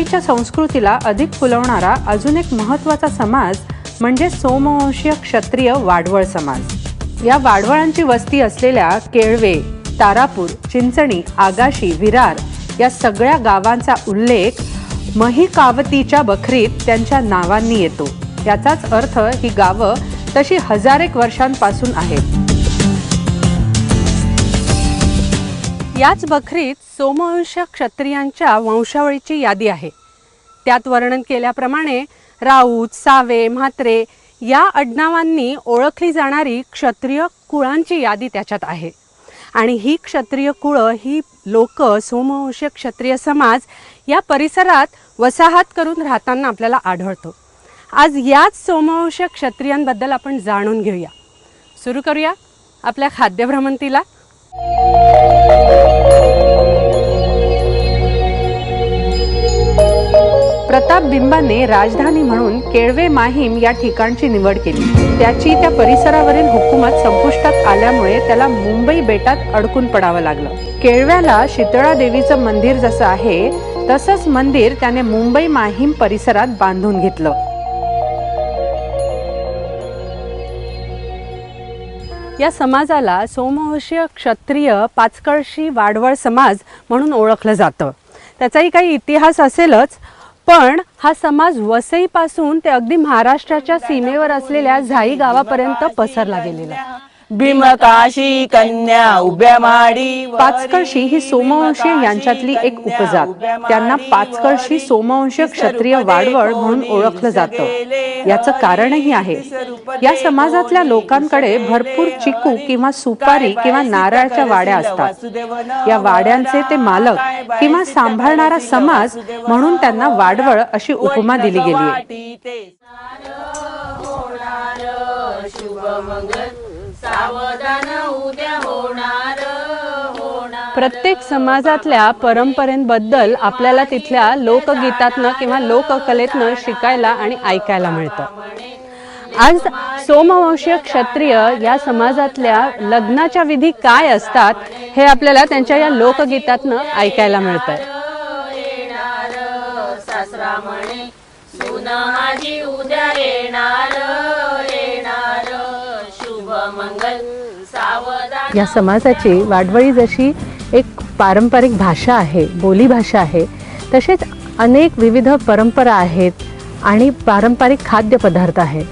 मुंबईच्या संस्कृतीला अधिक फुलवणारा अजून एक महत्त्वाचा समाज म्हणजे सोमवंशीय क्षत्रिय वाडवळ समाज. या वाडवळांची वस्ती असलेल्या केळवे तारापूर चिंचणी आगाशी विरार या सगळ्या गावांचा उल्लेख महिकावतीच्या बखरीत त्यांच्या नावांनी येतो. याचाच अर्थ ही गावं तशी हजारेक वर्षांपासून आहेत. याच बखरीत सोमवंश क्षत्रियांच्या वंशावळीची यादी आहे. त्यात वर्णन केल्याप्रमाणे राऊत सावे म्हात्रे या आडनावांनी ओळखली जाणारी क्षत्रिय कुळांची यादी त्याच्यात आहे. आणि ही क्षत्रिय कुळं ही लोक सोमवंशीय क्षत्रिय समाज या परिसरात वसाहत करून राहताना आपल्याला आढळतो. आज याच सोमवंशीय क्षत्रियांबद्दल आपण जाणून घेऊया. सुरू करूया आपल्या खाद्यभ्रमंतीला. प्रताप बिंबाने राजधानी म्हणून केळवे माहीम या ठिकाणची निवड केली. त्याची त्या परिसरावरील हुकूमत संपुष्टात आल्यामुळे त्याला मुंबई बेटात अडकून पडावं लागलं. केळव्याला शीतळा देवीचं मंदिर जसं आहे तसंच मंदिर त्याने मुंबई माहीम परिसरात बांधून घेतलं. या समाजाला सोमवंशीय क्षत्रिय पाचकळशी वाडवळ समाज म्हणून ओळखलं जातं त्याचाही काही इतिहास असेलच पण हा समाज वसईपासून ते अगदी महाराष्ट्राच्या सीमेवर असलेल्या झाई गावापर्यंत पसरला गेलेला आहे. भीमकाशी कन्या उभ्या माडी पाचकळशी ही सोमवंशीय यांच्यातली एक उपजात. त्यांना पाचकळशी सोमवंशीय क्षत्रिय वाडवळ म्हणून ओळखलं जातं. याचं कारणही आहे. या समाजातल्या लोकांकडे भरपूर चिकू किंवा सुपारी किंवा नारळाच्या वाड्या असतात. या वाड्यांचे ते मालक किंवा सांभाळणारा समाज म्हणून त्यांना वाडवळ अशी उपमा दिली गेली आहे प्रत्येक समाजातल्या परंपरेबद्दल आपल्याला तिथल्या लोकगीतातनं किंवा लोककलेतनं शिकायला आणि ऐकायला मिळतं. आज सोमवंशीय क्षत्रिय या समाजातल्या लग्नाच्या विधी काय असतात हे आपल्याला त्यांच्या या लोकगीतातनं ऐकायला मिळतंय उद्या येणार सावधान या समाजाची वाडवळी जशी एक पारंपरिक भाषा आहे बोलीभाषा आहे तसेच अनेक विविध परंपरा आहेत आणि पारंपरिक खाद्यपदार्थ आहेत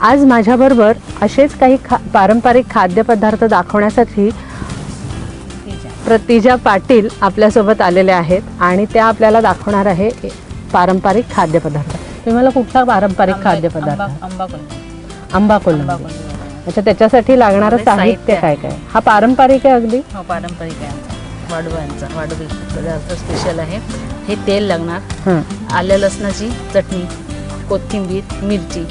आज माझ्याबरोबर असेच काही खा पारंपरिक खाद्यपदार्थ दाखवण्यासाठी प्रतिजा पाटील आपल्यासोबत आलेल्या आहेत आणि त्या आपल्याला दाखवणार आहे पारंपरिक खाद्यपदार्थ. तुम्हाला कुठला पारंपरिक खाद्यपदार्थ? आंबा आंबा कोलंबी. अच्छा त्याच्यासाठी लागणारं साहित्य. काय काय? हा पारंपरिक आहे अगदी? हो पारंपरिक आहे. वाडवांचा वाडवी पदार्थ स्पेशल आहे. हे तेल लागणार. हं. आल्या लसणाची चटणी कोथिंबीर मिरची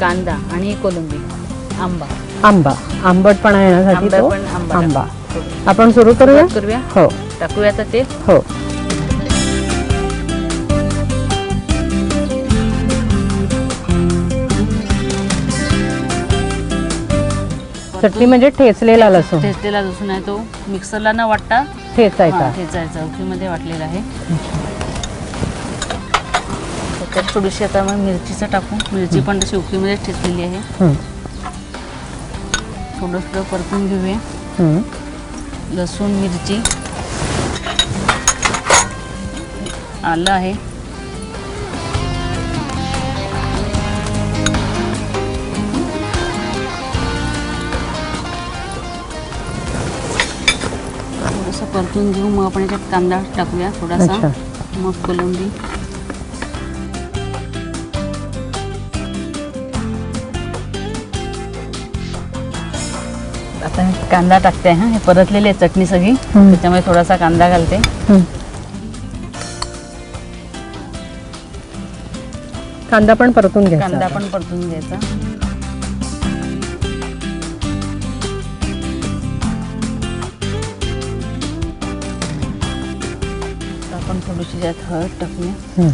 कांदा आणि कोलंबी आंबा. आंबा. आंबटपणा येण्यासाठी तो आंबा. आपण सुरू करूया? करूया? हो. टाकूया आता तेल हो. चटणी म्हणजे ठेचलेला लसूण. ठेचलेला लसूण आहे तो. मिक्सरला न वाटता ठेचायचा. ठेचायचा. उखळीमध्ये वाटलेला आहे. त्यात थोडीशी आता मग मिरचीचं टाकू. मिरची पण तशी उखळीमध्ये ठेचलेली आहे. हं, थोडं थोडं परतून घेऊया. लसूण मिरची आलं आहे. परतून घेऊ मग आपण याच्यात कांदा टाकूया थोडासा. मग कोलंबी आता हे कांदा टाकते हा हे परतलेली आहे चटणी सगळी. त्याच्यामुळे थोडासा कांदा घालते. कांदा पण परतून घ्यायचा कांदा. पण परतून घ्यायचा थोडीशी त्यात हळद टाकूया.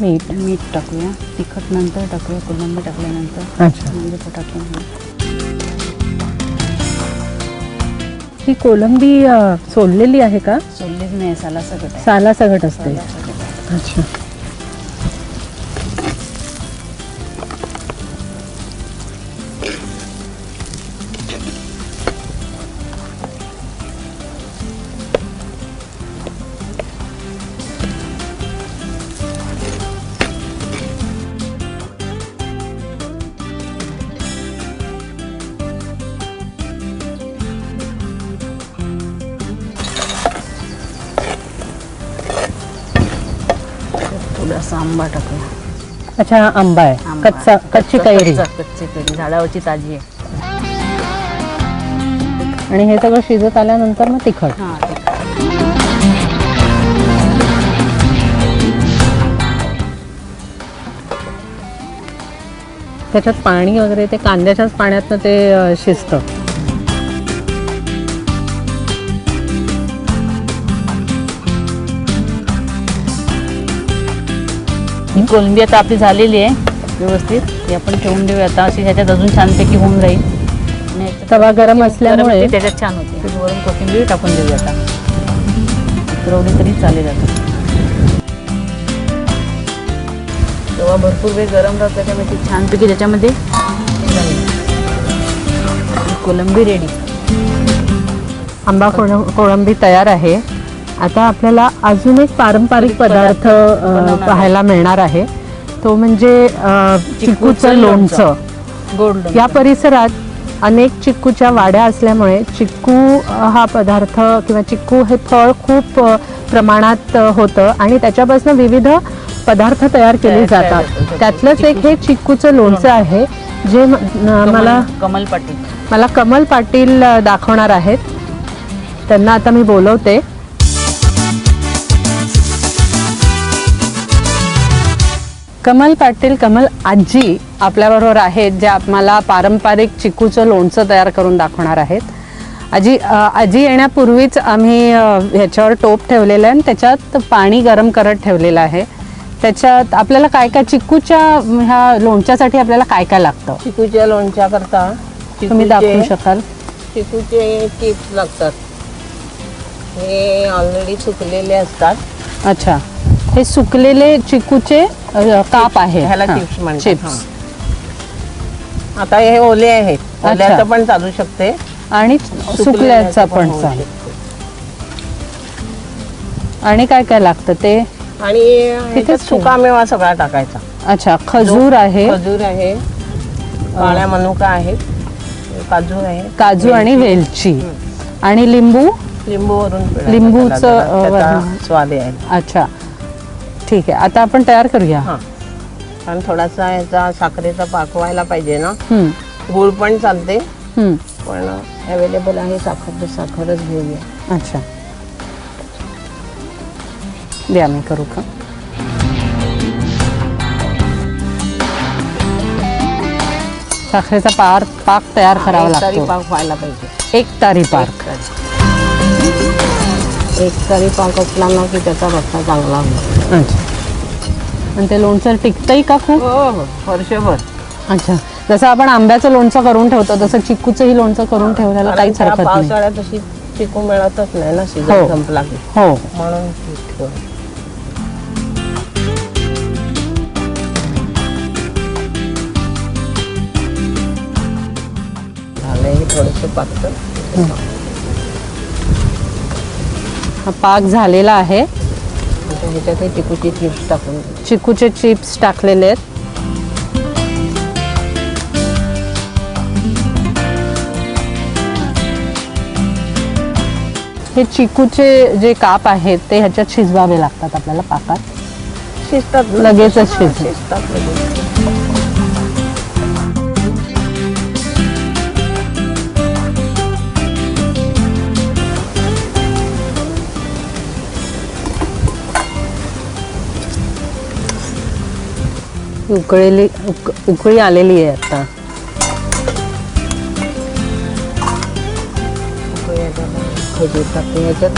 मीठ मीठ टाकूया. तिखट नंतर टाकूया कोलंबी टाकल्यानंतर. अच्छा. म्हणजे तो टाकूया ही कोलंबी अ, सोललेली आहे का? सोलले काहीच नाही साला सगळं आहे. साला सगट असते अच्छा. आंबा टाकूया अच्छा हा आंबा आहे. आंबा. कच्चा कच्ची कैरी कच्चा- कच्ची कैरी झाडावरची ताजी आहे. आणि हे सगळं शिजत आल्यानंतर मग तिखट. हा त्याच्यात पाणी वगैरे ते कांद्याच्याच पाण्यातनं ते अ, शिजतं. ही कोलंबी आता आपली झालेली आहे व्यवस्थित. ती आपण ठेवून देऊया आता अशी ह्याच्यात अजून छानपैकी होऊन जाईल. आणि ह्याच्यात तवा गरम असल्यामुळे त्याच्यात छान होते. वरून कोथिंबीर टाकून देऊया आता. उतरवली तरी चालेल आता. तवा भरपूर वेळ गरम राहतो त्याच्यामुळे ती छानपैकी त्याच्यामध्ये कोलंबी रेडी आंबा कोळं कोळंबी तयार आहे. आता आपल्याला अजून एक पारंपरिक पदार्थ पाहायला मिळणार आहे. तो म्हणजे अ, चिक्कूचं लोणचं. गोड. या परिसरात अनेक चिक्कूच्या वाड्या असल्यामुळे चिक्कू हा पदार्थ किंवा चिक्कू हे फळ खूप प्रमाणात होतं आणि त्याच्यापासून विविध पदार्थ तयार केले जातात. त्यातलंच एक हे चिक्कूचं लोणचं आहे जे मला कमल- पाटील. मला कमल पाटील दाखवणार आहेत. त्यांना आता मी बोलवते. कमल पाटील कमल आजी आपल्याबरोबर आहेत जे आम्हाला पारंपरिक चिकूचं लोणचं तयार करून दाखवणार आहेत. आजी आजी येण्यापूर्वीच आम्ही ह्याच्यावर टोप ठेवलेलं आहे आणि त्याच्यात पाणी गरम करत ठेवलेलं आहे. त्याच्यात आपल्याला काय काय चिकूच्या ह्या लोणच्यासाठी आपल्याला काय काय लागतं? चिकूच्या लोणच्या करता तुम्ही दाखवू शकाल? चिकूचे चिप्स लागतात. हे ऑलरेडी सुकलेले असतात. अच्छा. हे सुकलेले चिकूचे अ, काप आहे ह्याला हा, चिप्स म्हणतात चिप्स. आता हे ओले आहेत. अच्छा. ओल्याचं पण चालू शकते. आणि सुकल्याचा पण होऊ चालेल. शकते. आणि काय काय लागतं ते? आणि ह्याच्यात सुका मेवा सगळा टाकायचा. अच्छा खजूर आहे. खजूर आहे. काळ्या मनुका आहेत. काजू आहे. काजू आणि वेलची. आणि लिंबू? लिंबू वरून लिंबूचं. अ, वरण. स्वाद आहे. अच्छा. ठीक आहे. आता आपण तयार करूया. हा. कारण थोडासा ह्याचा साखरेचा पाक व्हायला पाहिजे ना. हम्म, गुळ पण चालते. हम्म. पण अवेलेबल आहे साखर तर साखरच घेऊया. अच्छा. द्या मी करू का? साखरेचा पार पाक तयार करावा एक तरी लागतो. पाक व्हायला पाहिजे. एक तारी पाक. एक तरी पाक असला ना की त्याचा रस्ता चांगला होतो अच्छा. आणि ते लोणचं टिकतंही का खूप? हो हो वर्षभर. अच्छा. जसं आपण आंब्याचं लोणचं करून ठेवतो तसं चिक्कूचंही लोणचं करून ठेवल्याला कारण काहीच त्या हरकत नाही. पावसाळ्यात चिकू मिळतच नाही ना हो. सीझन संपला की. हो. म्हणून. झालंय हे थोडंसं पातळ. हा पाक झालेला आहे. आता ह्याच्यात हे चिकूची चिप्स टाकून. चिकूचे चिप्स टाकलेले आहेत हे चिकूचे जे काप आहेत ते ह्याच्यात शिजवावे लागतात आपल्याला पाकात शिजतात? लगेचच. शिजतात लगेच. उकळेली उक उकळी आलेली आहे आता. खजूर टाकते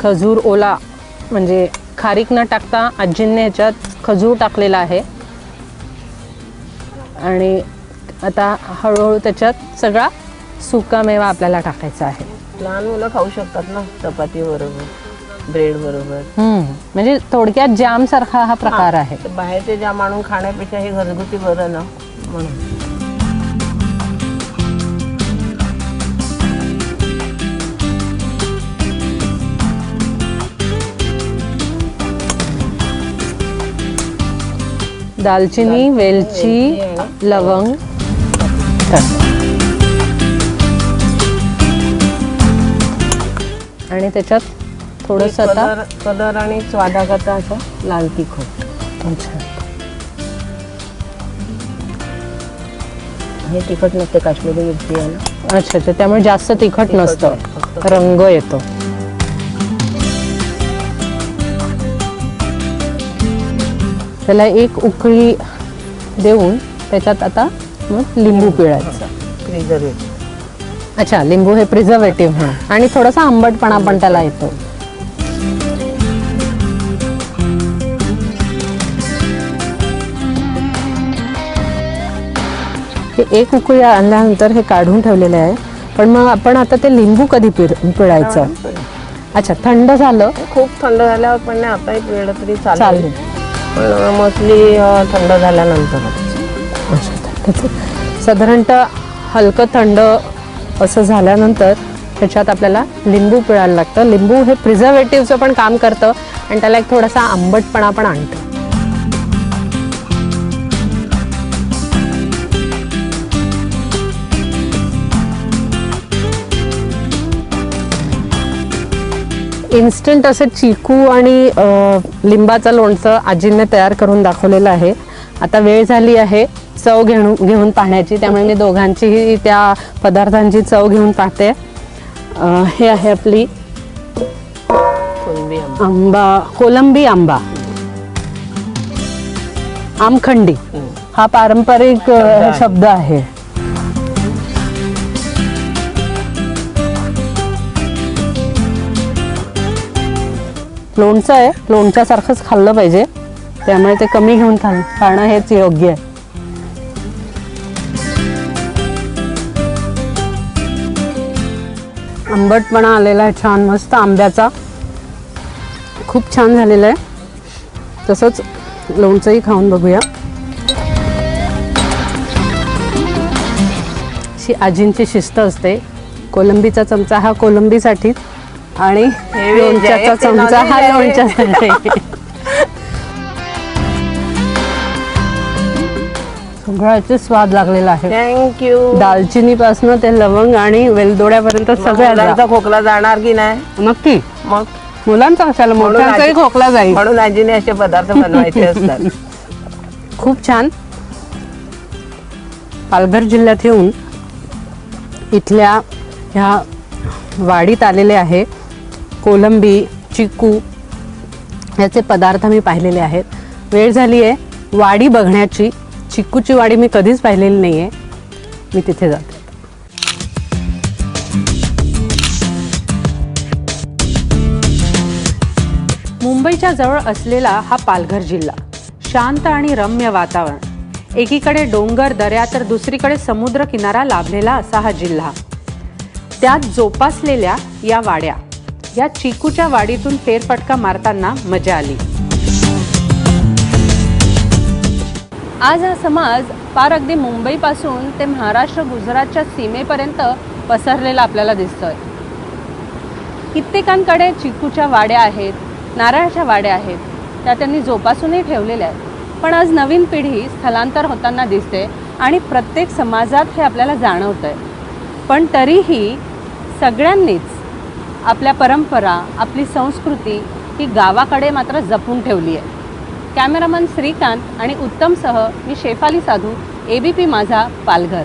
खजूर ओला म्हणजे खारीक न टाकता आजींनी ह्याच्यात खजूर टाकलेला आहे. आणि आता हळूहळू त्याच्यात सगळा सुकामेवा आपल्याला टाकायचा आहे. लहान मुलं खाऊ शकतात ना चपाती बरोबर. ब्रेड बरोबर. म्हणजे थोडक्यात जाम सारखा हा प्रकार आहे. बाहेरचे जाम आणून खाण्यापेक्षा हे घरगुती बरं ना म्हणून. दालचिनी वेलची लवंग. आणि त्याच्यात थोडस आता कलर कलर आणि स्वादाकरता असं लाल तिखट. अच्छा. हे तिखट नसते काश्मीरी मिरची आहे ना? अच्छा अच्छा त्यामुळे जास्त तिखट नसतं. फक्त रंग येतो. त्याला एक उकळी देऊन त्याच्यात आता मग लिंबू पिळायचं. प्रिझर्वेटिव्ह अच्छा लिंबू हे प्रिझर्वेटिव्ह म्हणून आणि थोडासा आंबटपणा पण त्याला येतो. हे एक उकळी आणल्यानंतर हे काढून ठेवलेले आहे. पण मग आपण आता ते लिंबू कधी पिळ पिळायचं? अच्छा थंड झालं. खूप थंड झाल्यावर पण नाही आता एक वेळ तरी चालेल. चालेल. पण मोस्टली थंड झाल्यानंतर. साधारणतः हलकं थंड असं झाल्यानंतर त्याच्यात आपल्याला लिंबू पिळायला लागतं. लिंबू हे प्रिझर्वेटिव्हचं पण काम करतं. आणि त्याला एक थोडासा आंबटपणा पण आणतं. इन्स्टंट असं चिकू आणि लिंबाचं लोणचं आजींनी तयार करून दाखवलेलं आहे. आता वेळ झाली आहे चव घेऊन घेऊन पाहण्याची. त्यामुळे मी दोघांचीही त्या पदार्थांची चव घेऊन पाहते. हे आहे आपली आंबा. कोलंबी आंबा. आमखंडी. हा. पारंपरिक शब्द आहे. लोणचं आहे. लोणच्यासारखंच खाल्लं पाहिजे. त्यामुळे ते कमी घेऊन खा खाणं हेच योग्य आहे. आंबटपणा आलेला आहे छान मस्त आंब्याचा. खूप छान झालेला आहे. तसंच लोणचंही खाऊन बघूया. अशी आजींची शिस्त असते. कोलंबीचा चमचा हा कोलंबीसाठीच आणि लोणच्याचा चमचा. हा. लोणच्यासाठी सगळ्याचे स्वाद लागलेला आहे. थँक्यू दालचिनी पासन ते लवंग आणि वेलदोड्यापर्यंत सगळ्या खोकला जाणार की नाही? नक्की. मग? मुलांचा कशाला? मोठ्यांचाही आजी- खोकला जाईल. म्हणून आजीने असे पदार्थ बनवायचे असतात. खूप छान. पालघर जिल्ह्यात येऊन इथल्या ह्या वाडीत आलेले आहे. कोलंबी चिकू याचे पदार्थ मी पाहिलेले आहेत. वेळ झाली आहे. वाडी बघण्याची. चिकूची वाडी मी कधीच पाहिलेली नाही आहे मी तिथे जाते. मुंबईच्या जवळ असलेला हा पालघर जिल्हा. शांत आणि रम्य वातावरण. एकीकडे डोंगर दऱ्या तर दुसरीकडे समुद्र किनारा लाभलेला असा हा जिल्हा. त्यात जोपासलेल्या या वाड्या. या चिकूच्या वाडीतून फेरफटका मारताना मजा आली. आज हा समाज फार अगदी मुंबईपासून ते महाराष्ट्र गुजरातच्या सीमेपर्यंत पसरलेला आपल्याला दिसतोय. कित्येकांकडे चिकूच्या वाड्या आहेत नारळाच्या वाड्या आहेत त्या त्यांनी जोपासूनही ठेवलेल्या आहेत. पण आज नवीन पिढी स्थलांतर होताना दिसते आणि प्रत्येक समाजात हे आपल्याला जाणवतं आहे पण तरीही सगळ्यांनीच आपल्या परंपरा आपली संस्कृती ही गावाकडे मात्र जपून ठेवली आहे. कॅमेरामन श्रीकांत आणि उत्तमसह मी शेफाली साधू ए बी पी माझा पालघर.